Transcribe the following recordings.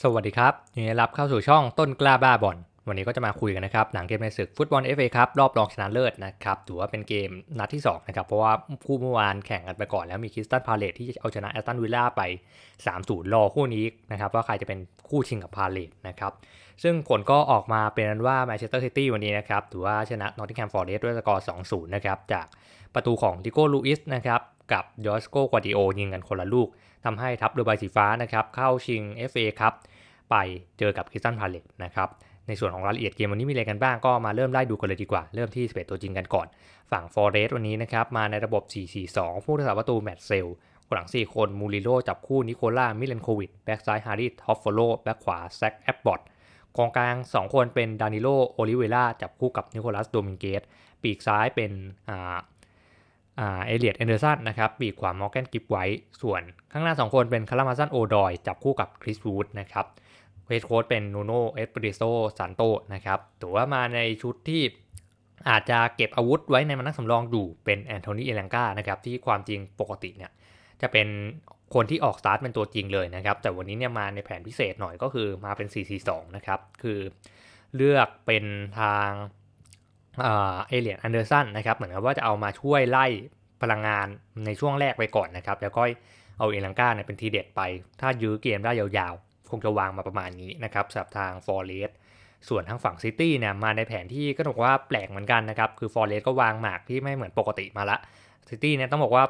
สวัสดีครับยินดีต้อนรับเข้าสู่ช่องต้นกล้าบ้าบอลวันนี้ก็จะมาคุยกันนะครับ หลังเกมในศึกฟุตบอล FA ครับรอบรองชนะเลิศนะครับถือว่าเป็นเกมนัดที่2นะครับ เพราะว่าคู่เมื่อวานแข่งกันไปก่อนแล้วมีคริสตันพาเลตที่เอาชนะแอสตันวิลล่าไป3-0รอคู่นี้นะครับ ว่าใครจะเป็นคู่ชิงกับพาเลตนะครับ ซึ่งผลก็ออกมาเป็นนั้นว่าแมนเชสเตอร์ซิตี้วันนี้นะครับถือว่าชนะนอตติงแฮมฟอร์เรสต์ด้วยสกอร์2-0นะครับจากประตูของดิโก้ลูอิสนะครับกับยอสโกกวาดิโอยิงกันคนละลูก ทำให้ทัพเรือใบสีฟ้านะครับเข้าชิง FA ครับไปเจอกับคริสตันพาเลตนะครับในส่วนของรายละเอียดเกมวันนี้มีอะไรกันบ้างก็มาเริ่มไล่ดูกันเลยดีกว่า เริ่มที่ 11 ตัวจริงกันก่อน ฝั่งฟอร์เรสวันนี้นะครับมาในระบบ 4-4-2 ผู้รักษาประตูแมตต์เซลหลัง 4 คนมูริโลจับคู่นิโคล่ามิเลนโควิดแบ็กซ้ายฮาริท็อฟฟโลแบ็กขวาแซกแอปบอตกองกลาง 2 คนเป็นดานิโลโอลิเวล่าจับคู่กับนิโคลัสโดมิงเกสปีกซ้ายเป็น เอเลียดแอนเดอร์สันนะครับปีกขวามอร์แกนกิฟไว้ ส่วนข้างหน้า 2 คนเป็นคารามาซันโอดอย จับคู่กับคริสวูดนะครับเฮดโค้ชเป็นนูโนเอสปริโซซันโตนะครับถือว่ามาในชุดที่อาจจะเก็บอาวุธไว้ในมานักสำรองอยู่เป็นแอนโทนีเอลังกานะครับที่ความจริงปกติเนี่ยจะเป็นคนที่ออกสตาร์ทเป็นตัวจริงเลยนะครับ แต่วันนี้เนี่ยมาในแผนพิเศษหน่อยก็คือมาเป็น 4-4-2 นะครับ คือเลือกเป็นทาง เอเลียนอันเดอร์สันนะครับ เหมือนกับว่าจะเอามาช่วยไล่พลังงานในช่วงแรกไปก่อนนะครับ แล้วก็เอาเอลังกาเนี่ยเป็นทีเด็ดไป ถ้ายื้อเกมได้ยาวๆ คงจะวางมาประมาณนี้นะครับสำหรับทางฟอร์เรสส่วนทางฝั่งซิตี้เนี่ยมาในแผนที่ก็ต้องบอกว่าแปลกเหมือนกันนะครับ คือฟอร์เรสก็วางหมากที่ไม่เหมือนปกติมาละซิตี้เนี่ยต้องบอกว่า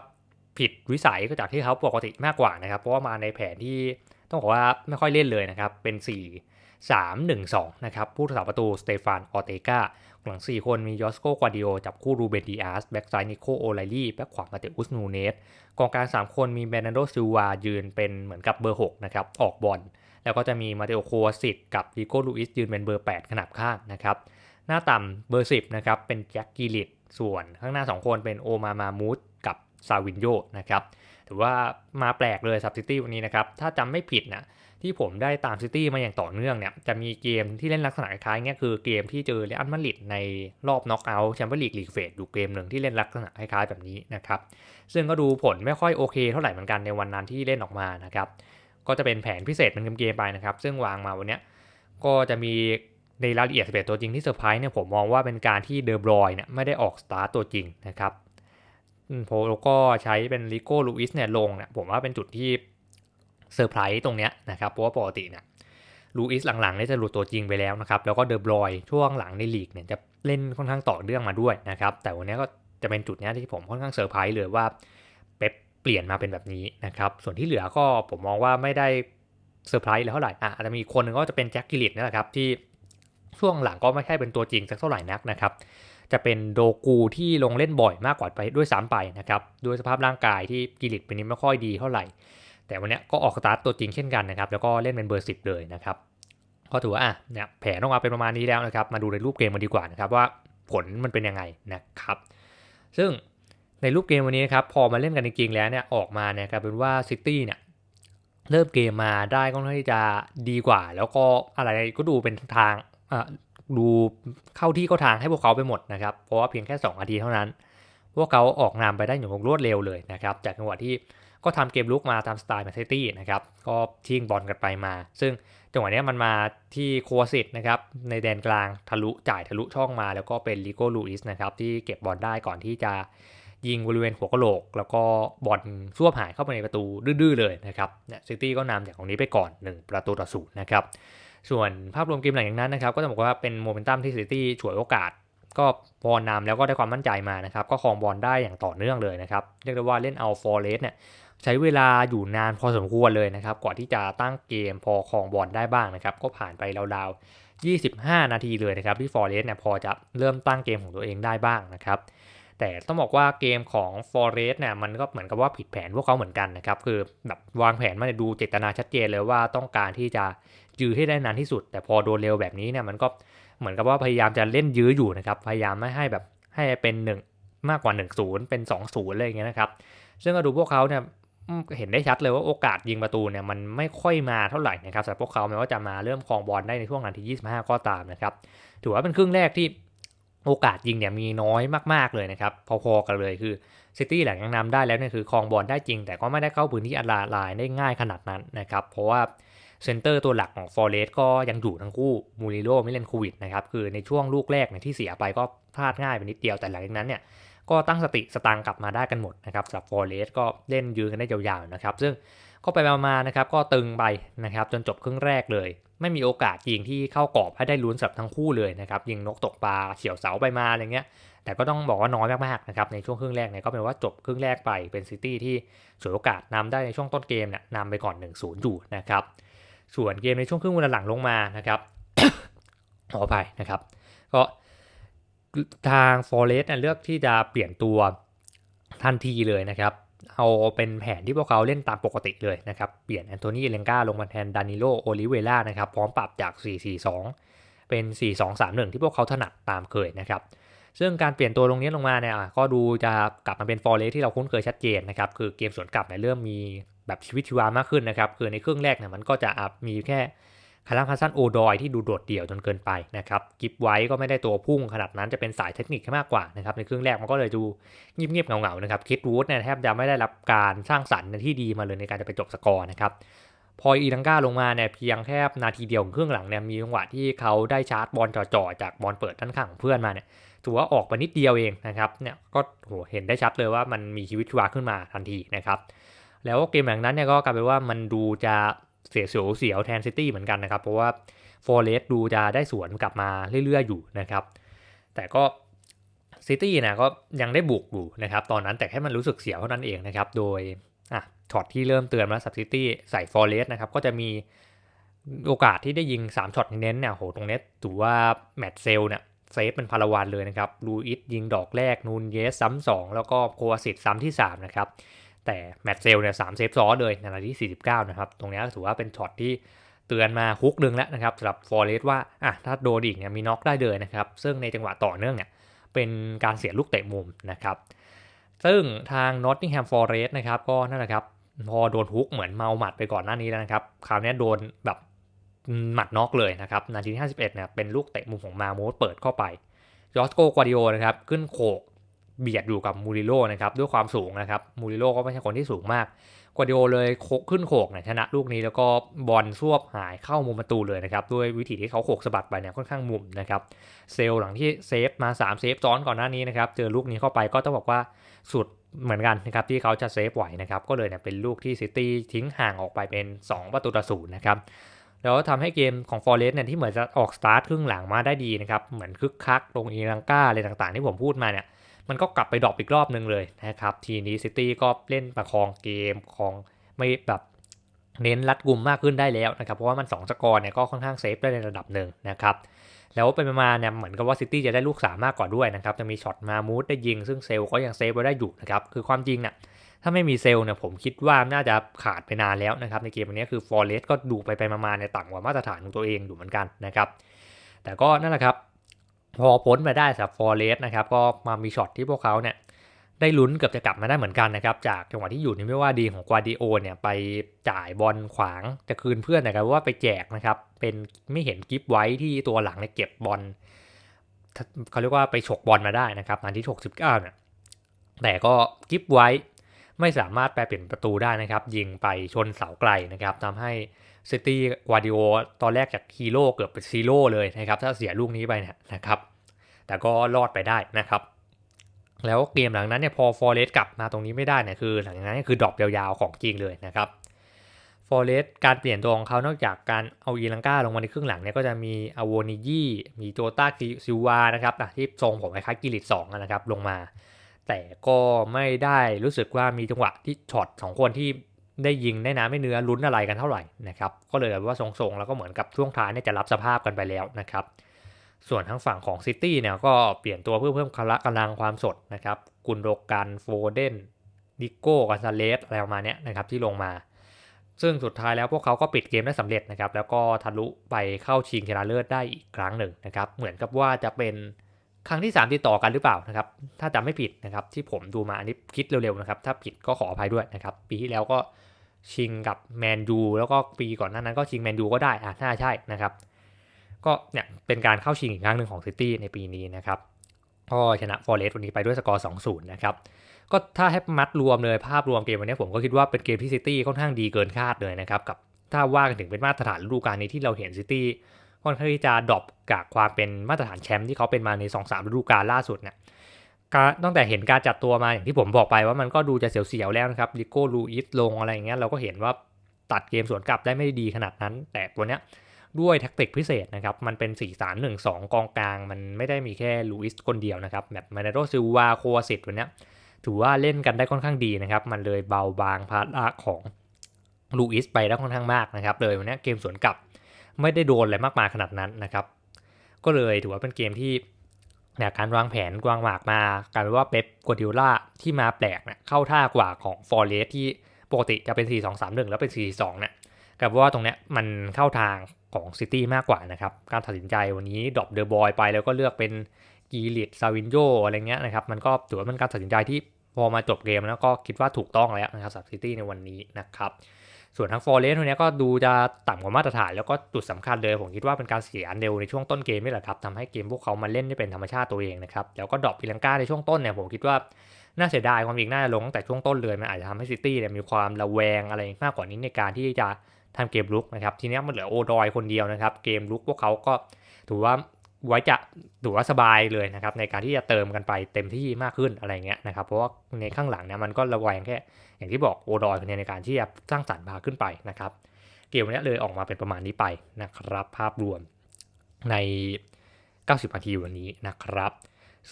ผิดวิสัยก็จากที่เขาปกติมากกว่านะครับ เพราะว่ามาในแผนที่ต้องบอกว่าไม่ค่อยเล่นเลยนะครับ เป็น 4 3 1 2 นะครับ ผู้รักษาประตูสเตฟานออเตกา หลัง 4 คนมียอสโกควาดิโอจับคู่รูเบนดีอาส แบ็กซ้ายนิโคโอไลลี่ แบ็กขวามาเตอุสนูเนส กองกลาง 3 คนมีเบรนโดซิลวายืนเป็นเหมือนกับเบอร์ 6 นะครับ ออกบอล แล้วก็จะมีมาเตโอโควาสิตกับดิโกลูอิสยืนเป็นเบอร์ 8 ขนาบข้างนะครับ หน้าต่ำเบอร์ 10 นะครับ เป็นแจ็คกิลิตส่วนข้างหน้า 2 คนเป็นโอมามามูดกับซาวินโยนะครับ ถือว่ามาแปลกเลยซับซิตี้วันนี้นะครับ ถ้าจำไม่ผิดนะ ที่ผมได้ตามซิตี้มาอย่างต่อเนื่องเนี่ยจะมีเกมที่เล่นลักษณะคล้ายๆเงี้ยคือเกมที่เจอเรอัลมาดริดในรอบน็อกเอาท์แชมเปี้ยนลีกลีกเฟสอยู่เกมหนึ่งที่เล่นลักษณะคล้ายๆแบบนี้นะครับซึ่งก็ดูผลไม่ค่อยโอเคเท่าไหร่เหมือนกันในวันนั้นที่เล่นออกมานะครับก็จะเป็นแผนพิเศษเป็นเกมๆไปนะครับ ซึ่งวางมาวันนี้ก็จะมีในรายละเอียด11ตัวจริงที่เซอร์ไพรส์เนี่ยผมมองว่าเป็นการที่เดอบรอยเนี่ยไม่ได้ออกสตาร์ตตัวจริงนะครับโพแล้วก็ใช้เป็นลิโก้ลูอิสเนี่ยลงเนี่ยผมว่าเป็นจุดที่ เซอร์ไพรส์ตรงเนี้ยนะครับเพราะว่าปกติเนี่ยลูอิสหลังๆเนี่ยจะหลุดตัวจริงไปแล้วนะครับแล้วก็เดอบรอยช่วงหลังในลีกเนี่ยจะเล่นค่อนข้างต่อเนื่องมาด้วยนะครับแต่วันนี้ก็จะเป็นจุดเนี้ยที่ผมค่อนข้างเซอร์ไพรส์เลยว่าเป๊ปเปลี่ยนมาเป็นแบบนี้นะครับส่วนที่เหลือก็ผมมองว่าไม่ได้เซอร์ไพรส์เลยเท่าไหร่อะอาจจะมีคนนึงก็จะเป็นแจ็คกิลิตนี่แหละครับที่ช่วงหลังก็ไม่ใช่เป็นตัวจริงสักเท่าไหร่นักนะครับจะเป็นโดกูที่ลงเล่นบ่อยมากกว่าไปด้วยซ้ำไปนะครับด้วยสภาพร่างกายที่กิลิตเป็นนี้ไม่ค่อยดีเท่าไหร่ แต่วันนี้ก็ออกสตาร์ตตัวจริงเช่นกันนะครับ แล้วก็เล่นเป็นเบอร์10เลยนะครับ ก็ถือว่าอะเนี่ยแผนออกมาเป็นประมาณนี้แล้วนะครับ มาดูในรูปเกมมาดีกว่านะครับว่าผลมันเป็นยังไงนะครับ ซึ่งในรูปเกมวันนี้นะครับพอมาเล่นกันจริงๆแล้วเนี่ยออกมาเนี่ยกลายเป็นว่าซิตี้เนี่ยเริ่มเกมมาได้ก็ค่อนข้างที่จะดีกว่า แล้วก็อะไรก็ดูเป็นทางดูเข้าที่เข้าทางให้พวกเขาไปหมดนะครับ เพราะว่าเพียงแค่2นาทีเท่านั้น พวกเขาออกนำไปได้อย่างรวดเร็วเลยนะครับ จากจังหวะที่ ก็ทำเกมลุกมาตามสไตล์แมนเชสเตอร์นะครับ ก็ชิงบอลกันไปมา ซึ่งจังหวะนี้มันมาที่โคสิตนะครับ ในแดนกลางทะลุจ่ายทะลุช่องมา แล้วก็เป็นลิโก้ลูอิสนะครับที่เก็บบอลได้ก่อนที่จะยิงบริเวณหัวกะโหลก แล้วก็บอลซั่วหายเข้าไปในประตูดื้อๆเลยนะครับเนี่ยซิตี้ก็นำจากตรงนี้ไปก่อน 1 ประตูต่อศูนย์นะครับ ส่วนภาพรวมเกมหลังจากนั้นนะครับ ก็ต้องบอกว่าเป็นโมเมนตัมที่ซิตี้ฉวยโอกาส ก็บอลนำแล้วก็ได้ความมั่นใจมานะครับ ก็ครองบอลได้อย่างต่อเนื่องเลยนะครับ เรียกได้ว่าเล่นเอาฟอร์เรสเนี่ย ใช้เวลาอยู่นานพอสมควรเลยนะครับกว่าที่จะตั้งเกมพอครองบอลได้บ้างนะครับ ก็ผ่านไปราวๆ 25 นาทีเลยนะครับที่ฟอร์เรสเนี่ยพอจะเริ่มตั้งเกมของตัวเองได้บ้างนะครับ แต่ต้องบอกว่าเกมของ f o r e s t เนี่ยมันก็เหมือนกับว่าผิดแผนพวกเขาเหมือนกันนะครับ คือแบบวางแผนมาดูเจตนาชัดเจนเลยว่าต้องการที่จะยื้อให้ได้นานที่สุด แต่พอโดนเร็วแบบนี้เนี่ยมันก็เหมือนกับว่าพยายามจะเล่นยื้ออยู่นะครับพยายามไม่ให้แบบให้เป็น 1 มากกว่า 1-0 เป็น 2-0อะไรอย่างเงี้ยนะครับซึ่งก็ดูพวกเขาเนี่ย เห็นได้ชัดเลยว่าโอกาสยิงประตูเนี่ยมันไม่ค่อยมาเท่าไหร่นะครับสำหรับพวกเขาแม้ว่าจะมาเริ่มครองบอลได้ในช่วงนาที 25 ก็ตามนะครับถือว่าเป็นครึ่งแรกที่โอกาสยิงเนี่ยมีน้อยมากๆเลยนะครับพอๆกันเลยคือซิตี้หลังยังนำได้แล้วเนี่ยคือครองบอลได้จริง แต่ก็ไม่ได้เข้าพื้นที่อัลลาลายได้ง่ายขนาดนั้นนะครับเพราะว่าเซนเตอร์ตัวหลักของฟอร์เรสก็ยังอยู่ทั้งคู่มูริโรไม่เล่นโควิดนะครับคือในช่วงลูกแรกเนี่ยที่เสียไปก็พลาดง่ายไปนิดเดียวแต่หลังจากนั้นเนี่ย ก็ตั้งสติสตางกลับมาได้กันหมดนะครับสำหรับฟอร์เรสก็เล่นยืนกันได้ยาวๆนะครับ ซึ่งก็ไปมาๆนะครับก็ตึงไปนะครับจนจบครึ่งแรกเลย ไม่มีโอกาสยิงที่เข้ากรอบให้ได้ลุ้นสับทั้งคู่เลยนะครับยิงนกตกปลาเฉียวเสาไปมาอะไรเงี้ย แต่ก็ต้องบอกว่าน้อยมากๆนะครับในช่วงครึ่งแรกเนี่ยก็เป็นว่าจบครึ่งแรกไปเป็นซิตี้ที่ฉวยโอกาสนำได้ในช่วงต้นเกมเนี่ยนำไปก่อน 1-0 อยู่นะครับส่วนเกมในช่วงครึ่งเวลาหลังลงมานะครับขออภัยนะครับ ก็ ทางฟอร์เรสเลือกที่จะเปลี่ยนตัวทันทีเลยนะครับ เอาเป็นแผนที่พวกเขาเล่นตามปกติเลยนะครับ เปลี่ยนแอนโทนีเลงกาลงมาแทนดานิโลโอลิเวล่านะครับ พร้อมปรับจาก 4-4-2 เป็น 4-2-3-1 ที่พวกเขาถนัดตามเคยนะครับ ซึ่งการเปลี่ยนตัวลงนี้ลงมาเนี่ยก็ดูจะกลับมาเป็นฟอร์เรสที่เราคุ้นเคยชัดเจนนะครับ คือเกมสวนกลับเนี่ยเริ่มมีแบบชีวิตชีวามากขึ้นนะครับ คือในครึ่งแรกเนี่ยมันก็จะมีแค่ คาร์ลัมคัสซันโอดอยที่ดูโดดเดี่ยวจนเกินไปนะครับกิฟไว้ก็ไม่ได้ตัวพุ่งขนาดนั้นจะเป็นสายเทคนิคมากกว่านะครับในครึ่งแรกมันก็เลยดูเงียบๆเงาๆนะครับคิดวูดเนี่ยแทบจะไม่ได้รับการสร้างสรรค์ที่ดีมาเลยในการจะไปจบสกอร์นะครับพออีดังกาลงมาเนี่ยเพียงแค่นาทีเดียวของครึ่งหลังเนี่ยมีจังหวะที่เขาได้ชาร์จบอลจ่อๆจากบอลเปิดด้านข้างของเพื่อนมาเนี่ยถือว่าออกไปนิดเดียวเองนะครับเนี่ยก็โหเห็นได้ชัดเลยว่ามันมีชีวิตชีวาขึ้นมาทันทีนะครับแล้วเกมหลังนั้นเนี่ยก็กลายเป็นว่ามันดูจะ เสียเสียวเสียวแทนซิตี้เหมือนกันนะครับ เพราะว่าฟอร์เรสดูจะได้สวนกลับมาเรื่อยๆอยู่นะครับ แต่ก็ซิตี้นะก็ยังได้บุกอยู่นะครับ ตอนนั้นแต่แค่มันรู้สึกเสียวเท่านั้นเองนะครับ โดยอะช็อตที่เริ่มเตือนมาสับซิตี้ใส่ฟอร์เรสนะครับ ก็จะมีโอกาสที่ได้ยิง 3ช็อตเน้นเนี่ยโหตรงนี้ถือว่าแมตเซลเนี่ยเซฟเป็นพลวันเลยนะครับลูอิสยิงดอกแรกนูนเยสซ้ำสองแล้วก็โควาสิตซ้ำที่ 3 นะครับ แต่แมตเซลเนี่ยสามเซฟซ้อนเลยในนาทีที่ 49 นะครับ ตรงนี้ถือว่าเป็นช็อตที่เตือนมาฮุกหนึ่งแล้วนะครับสำหรับฟอร์เรสว่าอะถ้าโดนอีกเนี่ยมีน็อกได้เลยนะครับ ซึ่งในจังหวะต่อเนื่องเนี่ยเป็นการเสียลูกเตะมุมนะครับ ซึ่งทางนอตติงแฮมฟอร์เรสนะครับก็นั่นแหละครับพอโดนฮุกเหมือนเมาหมัดไปก่อนหน้านี้แล้วนะครับ คราวนี้โดนแบบหมัดน็อกเลยนะครับนาทีที่51เนี่ยเป็นลูกเตะมุมของมาโมสเปิดเข้าไปยอสโกกวาดิโอนะครับขึ้นโขก เบียดอยู่กับมูริโลนะครับด้วยความสูงนะครับมูริโลก็ไม่ใช่คนที่สูงมากกวาดิโอเลยโคขึ้นโขกเนี่ยชนะลูกนี้แล้วก็บอลซวบหายเข้ามุมประตูเลยนะครับด้วยวิธีที่เขาโขกสะบัดไปเนี่ยค่อนข้างมุมนะครับเซลหลังที่เซฟมา3เซฟซ้อนก่อนหน้านี้นะครับเจอลูกนี้เข้าไปก็ต้องบอกว่าสุดเหมือนกันนะครับที่เขาจะเซฟไหวนะครับก็เลยเนี่ยเป็นลูกที่ซิตี้ทิ้งห่างออกไปเป็น 2 ประตูต่อศูนย์นะครับแล้วทำให้เกมของฟอร์เรสเนี่ยที่เหมือนจะออกสตาร์ทครึ่งหลังมาได้ดีนะครับเหมือนคึกคักลงอีลังกาอะไรต่างๆ ที่ผมพูดมาเนี่ย มันก็กลับไปดรอปอีกรอบนึงเลยนะครับทีนี้ซิตี้ก็เล่นประคองเกมของไม่แบบเน้นรัดกุมมากขึ้นได้แล้วนะครับ เพราะว่ามัน2สกอร์เนี่ยก็ค่อนข้างเซฟได้ในระดับหนึ่งนะครับ แล้วไปมาเนี่ยเหมือนกับว่าซิตี้จะได้ลูกสามมากกว่าด้วยนะครับ จะมีช็อตมามูดได้ยิง ซึ่งเซลก็ยังเซฟไว้ได้อยู่นะครับ คือความจริงเนี่ยถ้าไม่มีเซลเนี่ยผมคิดว่าน่าจะขาดไปนานแล้วนะครับ ในเกมวันนี้คือฟอร์เรสก็ดูไปไปมาๆในต่ำกว่ามาตรฐานของตัวเองอยู่เหมือนกันนะครับ แต่ก็นั่นแหละครับ พอพ้นไปได้สำหรับฟอร์เรสนะครับก็มามีช็อตที่พวกเขาเนี่ยได้ลุ้นเกือบจะกลับมาได้เหมือนกันนะครับจากจังหวะที่อยู่ในไม่ว่าดีของกวาดิโอเนี่ยไปจ่ายบอลขวางจะคืนเพื่อนนะครับว่าไปแจกนะครับเป็นไม่เห็นกิฟไว้ที่ตัวหลังเนี่ยเก็บบอลเขาเรียกว่าไปฉกบอลมาได้นะครับนาที69เนี่ยแต่ก็กิฟไว้ ไม่สามารถแปลเปลี่ยนประตูได้นะครับ ยิงไปชนเสาไกลนะครับทำให้ซิตี้วาดิโอตอนแรกจากฮีโร่เกือบเป็นซีโร่เลยนะครับ ถ้าเสียลูกนี้ไปเนี่ยนะครับ แต่ก็รอดไปได้นะครับ แล้วเกมหลังนั้นเนี่ยพอฟอร์เรสกลับมาตรงนี้ไม่ได้เนี่ยคือ หลังนั้นคือดรอปยาวๆของจริงเลยนะครับฟอร์เรสการเปลี่ยนตัวของเขานอกจากการเอาอีลังกาลงมาในครึ่งหลังเนี่ยก็จะมีอโวนิยี่มีโจต้าซิวานะครับที่ทรงผมคล้ายกิริตสองนะครับลงมา แต่ก็ไม่ได้รู้สึกว่ามีจังหวะที่ช็อตสองคนที่ได้ยิงได้น้ำไม่เนื้อลุ้นอะไรกันเท่าไหร่นะครับ ก็เลยแบบว่าทรงๆ แล้วก็เหมือนกับช่วงท้ายเนี่ยจะรับสภาพกันไปแล้วนะครับ ส่วนทั้งฝั่งของซิตี้เนี่ยก็เปลี่ยนตัวเพื่อเพิ่มกำลังความสดนะครับ กุนโดกันโฟเดนดิโก้กาซาเลสอะไรประมาณนี้นะครับที่ลงมา ซึ่งสุดท้ายแล้วพวกเขาก็ปิดเกมได้สำเร็จนะครับ แล้วก็ทะลุไปเข้าชิงชนะเลิศได้อีกครั้งหนึ่งนะครับ เหมือนกับว่าจะเป็น ครั้งที่ 3 ติดต่อกันหรือเปล่านะครับ ถ้าจำไม่ผิดนะครับ ที่ผมดูมาอันนี้คิดเร็วๆนะครับ ถ้าผิดก็ขออภัยด้วยนะครับ ปีที่แล้วก็ชิงกับแมนยูแล้วก็ปีก่อนหน้านั้นก็ชิงแมนยูก็ได้อะน่าใช่นะครับ ก็เนี่ยเป็นการเข้าชิงอีกครั้งหนึ่งของซิตี้ในปีนี้นะครับก็ชนะฟอร์เรสวันนี้ไปด้วยสกอร์ 2-0 นะครับ ก็ถ้าให้มัดรวมเลยภาพรวมเกมวันนี้ผมก็คิดว่าเป็นเกมที่ซิตี้ค่อนข้างดีเกินคาดเลยนะครับ กับถ้าว่ากันถึงเป็นมาตรฐานฤดูกาลนี้ที่เราเห็นซิตี้ ค่อนข้างที่จะดรอปจากความเป็นมาตรฐานแชมป์ที่เขาเป็นมาใน2อสฤดูกาลล่าสุดเนี่ยตั้งแต่เห็นการจัดตัวมาอย่างที่ผมบอกไปว่ามันก็ดูจะเสียวๆแล้วนะครับลิโก้ลูอิสลงอะไรอย่างเงี้ยเราก็เห็นว่าตัดเกมสวนกลับได้ไม่ดีขนาดนั้น แต่ตัวเนี้ยด้วยแท็กติกพิเศษนะครับ มันเป็น 4 3 1 2 กองกลาง มันไม่ได้มีแค่ลูอิสคนเดียวนะครับ แบบมาเนโรซิลวาโคสิตวันนี้ถือว่าเล่นกันได้ค่อนข้างดีนะครับ มันเลยเบาบางภาระของลูอิสไปได้ค่อนข้างมากนะครับ เลยวันนี้เกมสวนกลับ ไม่ได้โดนอะไรมากมายขนาดนั้นนะครับ ก็เลยถือว่าเป็นเกมที่เนี่ยการวางแผนวางหมากมากลายเป็นว่าเป๊ปกัวดิโอล่าที่มาแปลกเนี่ยเข้าท่ากว่าของฟอร์เรสที่ปกติจะเป็น 4 2 3 1 แล้วเป็น 4 2เนี่ยกับว่าตรงเนี้ยมันเข้าทางของซิตี้มากกว่านะครับ การตัดสินใจวันนี้ดรอปเดอะบอยไปแล้วก็เลือกเป็นกีริตซาวินโยอะไรเงี้ยนะครับ มันก็ถือว่าเป็นการตัดสินใจที่พอมาจบเกมแล้วก็คิดว่าถูกต้องแล้วนะครับสำหรับซิตี้ในวันนี้นะครับ ส่วนทั้งฟอร์เรสต์ตัวนี้ก็ดูจะต่ำกว่ามาตรฐาน แล้วก็จุดสำคัญเลย ผมคิดว่าเป็นการเสียอันเร็วในช่วงต้นเกมนี่แหละครับทำให้เกมพวกเขามาเล่นได้เป็นธรรมชาติตัวเองนะครับแล้วก็ดรอปพิลังกาในช่วงต้นเนี่ยผมคิดว่าน่าเสียดายความจริงน่าจะลงตั้งแต่ช่วงต้นเลยมันอาจจะทำให้ซิตี้เนี่ยมีความระแวงอะไรมากกว่านี้ในการที่จะทำเกมลุกนะครับทีนี้มันเหลือโอดอยคนเดียวนะครับเกมลุกพวกเขาก็ถือว่า ไว้จะถือว่าสบายเลยนะครับในการที่จะเติมกันไปเต็มที่มากขึ้นอะไรเงี้ยนะครับเพราะว่าในข้างหลังเนี่ยมันก็ระแวงแค่อย่างที่บอกโอดอยคนในการที่จะสร้างสรรค์พาขึ้นไปนะครับเกมนี้เลยออกมาเป็นประมาณนี้ไปนะครับ ภาพรวมใน 90 นาทีวันนี้นะครับ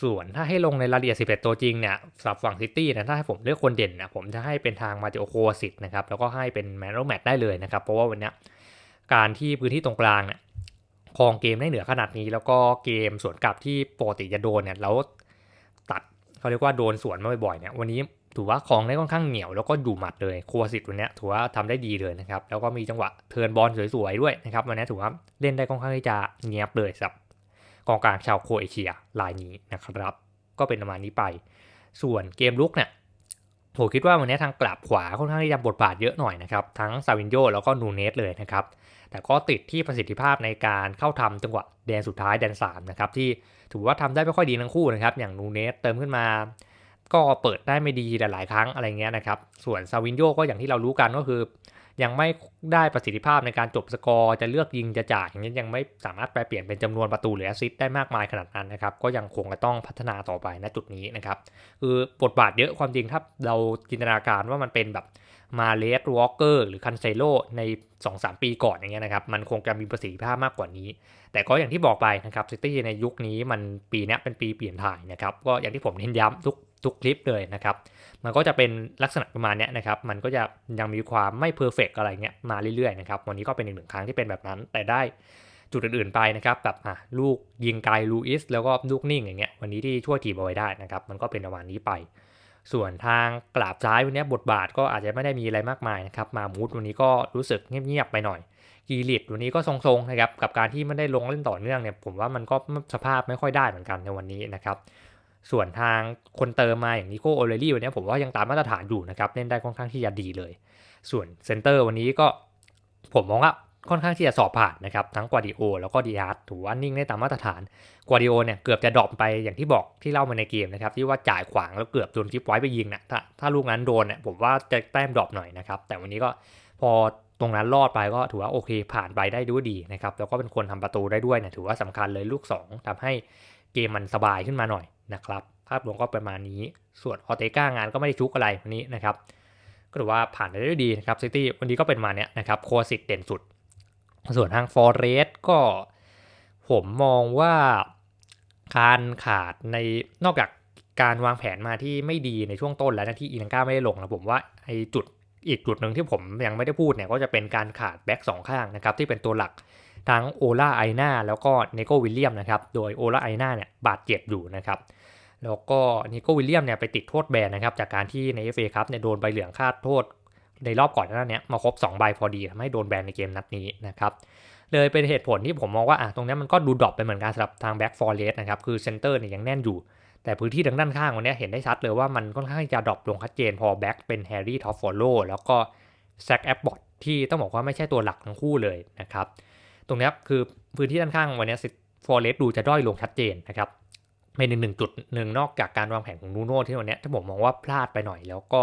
ส่วนถ้าให้ลงในรายละเอียด 11 ตัวจริงเนี่ยสำหรับฝั่งซิตี้นะถ้าให้ผมเลือกคนเด่นนะผมจะให้เป็นทางมาติโอโคสิตนะครับแล้วก็ให้เป็นแมนโรแมตได้เลยนะครับ เพราะว่าวันนี้การที่พื้นที่ตรงกลางเนี่ย ครองเกมได้เหนือขนาดนี้ แล้วก็เกมสวนกลับที่ปกติจะโดนเนี่ยแล้วตัดเขาเรียกว่าโดนสวนมาบ่อยๆเนี่ยวันนี้ถือว่าคลองได้ค่อนข้างเหนียวแล้วก็อยู่หมัดเลยครัวสิทธิ์วันนี้ถือว่าทำได้ดีเลยนะครับแล้วก็มีจังหวะเทิร์นบอลสวยๆด้วยนะครับวันนี้ถือว่าเล่นได้ค่อนข้างที่จะเงียบเลยสำหรับกองกลางชาวโครเอเชียรายนี้นะครับ ก็เป็นประมาณนี้ไป ส่วนเกมลุกเนี่ยผมคิดว่าวันนี้ทางกลับขวาค่อนข้างที่จะบทบาทเยอะหน่อยนะครับทั้งซาวินโยแล้วก็นูเนสเลยนะครับ แต่ก็ติดที่ประสิทธิภาพในการเข้าทำจังหวะแดนสุดท้ายแดน3นะครับที่ถือว่าทำได้ไม่ค่อยดีทั้งคู่นะครับอย่างนูเนสเติมขึ้นมาก็เปิดได้ไม่ดีหลายครั้งอะไรเงี้ยนะครับ ส่วนซาวินโยก็อย่างที่เรารู้กันก็คือ ยังไม่ได้ประสิทธิภาพในการจบสกอร์จะเลือกยิงจะจ่ายอย่างนี้ยังไม่สามารถแปลเปลี่ยนเป็นจำนวนประตูหรือแอสซิสต์ได้มากมายขนาดนั้นนะครับ ก็ยังคงจะต้องพัฒนาต่อไปณจุดนี้นะครับ คือบทบาทเยอะความจริงถ้าเราจินตนาการว่ามันเป็นแบบ มาเลสวอลเกอร์หรือคันเซโลใน 2-3 ปีก่อนอย่างเงี้ยนะครับ มันคงจะมีประสิทธิภาพมากกว่านี้ แต่ก็อย่างที่บอกไปนะครับซิตี้ในยุคนี้มันปีนี้เป็นปีเปลี่ยนถ่ายนะครับ ก็อย่างที่ผมเน้นย้ำทุกทุกคลิปเลยนะครับ มันก็จะเป็นลักษณะประมาณนี้นะครับ มันก็จะยังมีความไม่เพอร์เฟกอะไรเงี้ยมาเรื่อยๆนะครับ วันนี้ก็เป็นอีกหนึ่งครั้งที่เป็นแบบนั้น แต่ได้จุดอื่นๆไปนะครับแบบอะลูกยิงไกลลูอิสแล้วก็ลูกนิ่งอย่างเงี้ยวันนี้ที่ช่วยทีมเอาไว้ได้นะครับ มันก็เป็นประมาณนี้ไป ส่วนทางกราบซ้ายวันนี้บทบาทก็อาจจะไม่ได้มีอะไรมากมายนะครับ มามูดวันนี้ก็รู้สึกเงียบๆไปหน่อยกีริตวันนี้ก็ทรงๆนะครับ กับการที่ไม่ได้ลงเล่นต่อเนื่องเนี่ย ผมว่ามันก็สภาพไม่ค่อยได้เหมือนกันในวันนี้นะครับ ส่วนทางคนเติมมาอย่างนิโคโอเลรี่วันนี้ผมว่ายังตามมาตรฐานอยู่นะครับ เล่นได้ค่อนข้างที่จะดีเลย ส่วนเซนเตอร์วันนี้ก็ผมมองว่า ค่อนข้างที่จะสอบผ่านนะครับทั้งกวาดิโอแล้วก็ดีอาร์ตถือว่านิ่งได้ตามมาตรฐานกวาดิโอเนี่ยเกือบจะดรอปไปอย่างที่บอกที่เล่ามาในเกมนะครับที่ว่าจ่ายขวางแล้วเกือบโดนทิปไว้ไปยิงนะถ้าถ้าลูกนั้นโดนเนี่ยผมว่าจะแต้มดรอปหน่อยนะครับแต่วันนี้ก็พอตรงนั้นรอดไปก็ถือว่าโอเคผ่านไปได้ด้วยดีนะครับแล้วก็เป็นคนทำประตูได้ด้วยเนี่ยถือว่าสำคัญเลยลูก 2ทำให้เกมมันสบายขึ้นมาหน่อยนะครับภาพรวมก็ประมาณนี้ส่วนออเตก้างานก็ไม่ได้ชุกอะไรวันนี้นะครับก็ถือว่าผ่านได้ด้วยดีนะครับซิตี้วันนี้ก็เป็นมาเนี้ยนะครับโคสิตเด่นสุด ส่วนทางฟอร์เรสก็ผมมองว่าการขาดในนอกจากการวางแผนมาที่ไม่ดีในช่วงต้นแล้วนะที่อีลังกาไม่ได้ลงนะผมว่าไอ้จุดอีกจุดหนึ่งที่ผมยังไม่ได้พูดเนี่ยก็จะเป็นการขาดแบ็กสองข้างนะครับที่เป็นตัวหลักทั้งโอล่าไอนาแล้วก็เนโกวิลเลียมนะครับโดยโอล่าไอนาเนี่ยบาดเจ็บอยู่นะครับแล้วก็เนโกวิลเลียมเนี่ยไปติดโทษแบนนะครับจากการที่ใน FA ครับเนี่ยโดนใบเหลืองคาดโทษ ในรอบก่อนหน้านี้มาครบ2ใบพอดีทำให้โดนแบนในเกมนัดนี้นะครับเลยเป็นเหตุผลที่ผมมองว่าอะตรงนี้มันก็ดูดรอปไปเหมือนกันสำหรับทางแบ็กฟอร์เรสนะครับคือเซนเตอร์เนี่ยยังแน่นอยู่ แต่พื้นที่ทางด้านข้างวันนี้เห็นได้ชัดเลยว่ามันค่อนข้างจะดรอปลงชัดเจนพอแบ็กเป็นแฮร์รี่ท็อปฟอลโลแล้วก็แซกแอปบอทที่ต้องบอกว่าไม่ใช่ตัวหลักทั้งคู่เลยนะครับตรงนี้คือพื้นที่ด้านข้างวันนี้ฟอร์เรสดูจะด้อยลงชัดเจนนะครับเป็นหนึ่งจุดหนึ่งนอกจากการวางแผนของนูโน่ที่วันนี้ถ้าผมมองว่าพลาดไปหน่อยแล้วก็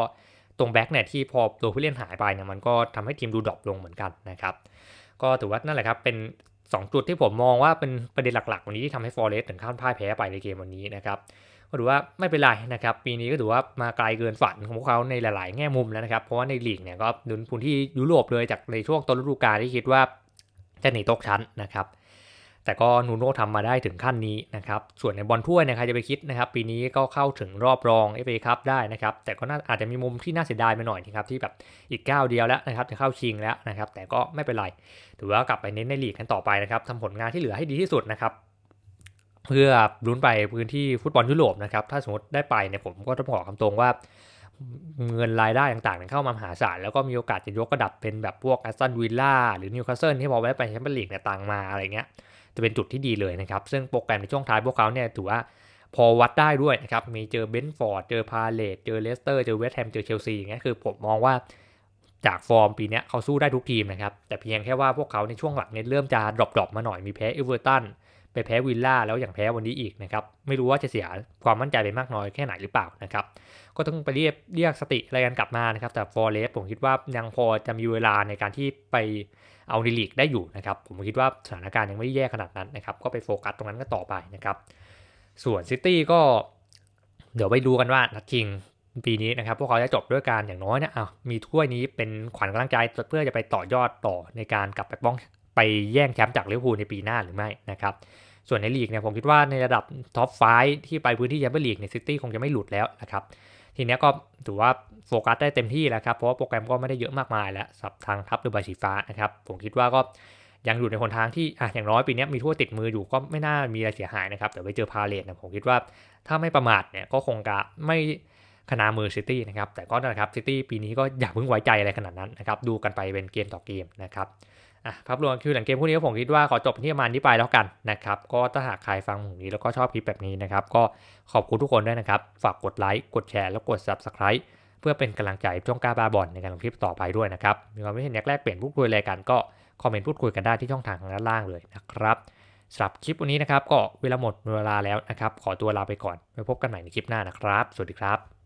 ตรงแบ็กเนี่ยที่พอตัวผู้เล่นหายไปเนี่ยมันก็ทำให้ทีมดูดรอปลงเหมือนกันนะครับ ก็ถือว่านั่นแหละครับเป็น 2 จุดที่ผมมองว่าเป็นประเด็นหลัก ๆ วันนี้ที่ทำให้ฟอร์เรสถึงขั้นพ่ายแพ้ไปในเกมวันนี้นะครับก็ถือว่าไม่เป็นไรนะครับ ปีนี้ก็ถือว่ามาไกลเกินฝันของพวกเขาในหลาย ๆ แง่มุมแล้วนะครับ เพราะว่าในลีกเนี่ยก็ดุนพื้นที่ยุโรปเลยจากในช่วงต้นฤดูกาลที่คิดว่าจะหนีตกชั้นนะครับ แต่ก็นูโน่ทำมาได้ถึงขั้นนี้นะครับ ส่วนในบอลถ้วยนะครจะไปคิดนะครับ ปีนี้ก็เข้าถึงรอบรอง FA ครับได้นะครับ แต่ก็น่าอาจจะมีมุมที่น่าเสียดายไปหน่อยนะครับที่แบบอีกก้าวเดียวแล้วนะครับ จะเข้าชิงแล้วนะครับ แต่ก็ไม่เป็นไร ถือว่ากลับไปเน้นในลีกกันต่อไปนะครับทำผลงานที่เหลือให้ดีที่สุดนะครับเพื่อลุ้นไปพื้นที่ฟุตบอลยุโรปนะครับ ถ้าสมมติได้ไปเนี่ยผมก็ต้องบอกคำตรงว่า เงินรายได้ต่างๆ เข้ามามหาศาลแล้วก็มีโอกาสจะยกระดับเป็นแบบพวกแอสตันวิลล่าหรือนิวคาสเซิลที่พอแวะไปแชมเปี้ยนลีกเนี่ยตังมาอะไรเงี้ยจะเป็นจุดที่ดีเลยนะครับ ซึ่งโปรแกรมในช่วงท้ายพวกเขาเนี่ยถือว่าพอวัดได้ด้วยนะครับ มีเจอเบนฟอร์ด เจอพาเลตเจอเลสเตอร์ เจอเวสต์แฮม เจอเชลซีอย่างเงี้ย คือผมมองว่าจากฟอร์มปีนี้เขาสู้ได้ทุกทีมนะครับ แต่เพียงแค่ว่าพวกเขาในช่วงหลังเนี่ยเริ่มจะดรอปๆมาหน่อย มีแพ้เอเวอร์ตัน ไปแพ้วิลล่าแล้วอย่างแพ้วันนี้อีกนะครับไม่รู้ว่าจะเสียความมั่นใจไปมากน้อยแค่ไหนหรือเปล่านะครับก็ต้องไปเรียกเรียกสติอะไรกันกลับมานะครับแต่ฟอร์เรสผมคิดว่ายังพอจะมีเวลาในการที่ไปเอาในลีกได้อยู่นะครับผมคิดว่าสถานการณ์ยังไม่ได้แย่ขนาดนั้นนะครับก็ไปโฟกัสตรงนั้นก็ต่อไปนะครับส่วนซิตี้ก็เดี๋ยวไปดูกันว่านัดชิงปีนี้นะครับพวกเขาจะจบด้วยการอย่างน้อยเนี่ยอ้ามีถ้วยนี้เป็นขวัญกำลังใจเพื่อจะไปต่อยอดต่อในการกลับไปป้องไปแย่งแชมป์จากลิเวอร์พูลในปีหน้าหรือไม่นะครับ ส่วนในลีกเนี่ยผมคิดว่าในระดับท็อปไฟที่ไปพื้นที่แชมเปี้ยนลีกในซิตี้คงจะไม่หลุดแล้วนะครับทีนี้ก็ถือว่าโฟกัสได้เต็มที่แล้วครับ เพราะว่าโปรแกรมก็ไม่ได้เยอะมากมายแล้วสับทางทัพหรือใบสีฟ้านะครับ ผมคิดว่าก็ยังอยู่ในคนทางที่อะอย่างน้อยปีนี้มีทั่วติดมืออยู่ก็ไม่น่ามีอะไรเสียหายนะครับ แต่ไปเจอพาเลตนะผมคิดว่าถ้าไม่ประมาทเนี่ยก็คงจะไม่ขนามือซิตี้นะครับ แต่ก็นะครับซิตี้ปีนี้ก็อย่าเพิ่งไว้ใจอะไรขนาดนั้นนะครับ ดูกันไปเป็นเกมต่อเกมนะครับ ภาพรวมคือหลังเกมพวกนี้ผมคิดว่าขอจบที่ประมาณนี้ไปแล้วกันนะครับก็ถ้าหากใครฟังผมนี้แล้วก็ชอบคลิปแบบนี้นะครับก็ขอบคุณทุกคนด้วยนะครับ ฝากกดไลค์กดแชร์แล้วกด Subscribe เพื่อเป็นกำลังใจช่องกล้าบาบอลในการลงคลิปต่อไปด้วยนะครับมีความคิดเห็นอยากแลกเปลี่ยนพูดคุยอะไรกันก็คอมเมนต์พูดคุยกันได้ที่ช่องทางด้านล่างเลยนะครับสำหรับคลิปวันนี้นะครับก็เวลาหมดเวลาแล้วนะครับขอตัวลาไปก่อนไว้พบกันใหม่ในคลิปหน้านะครับ สวัสดีครับ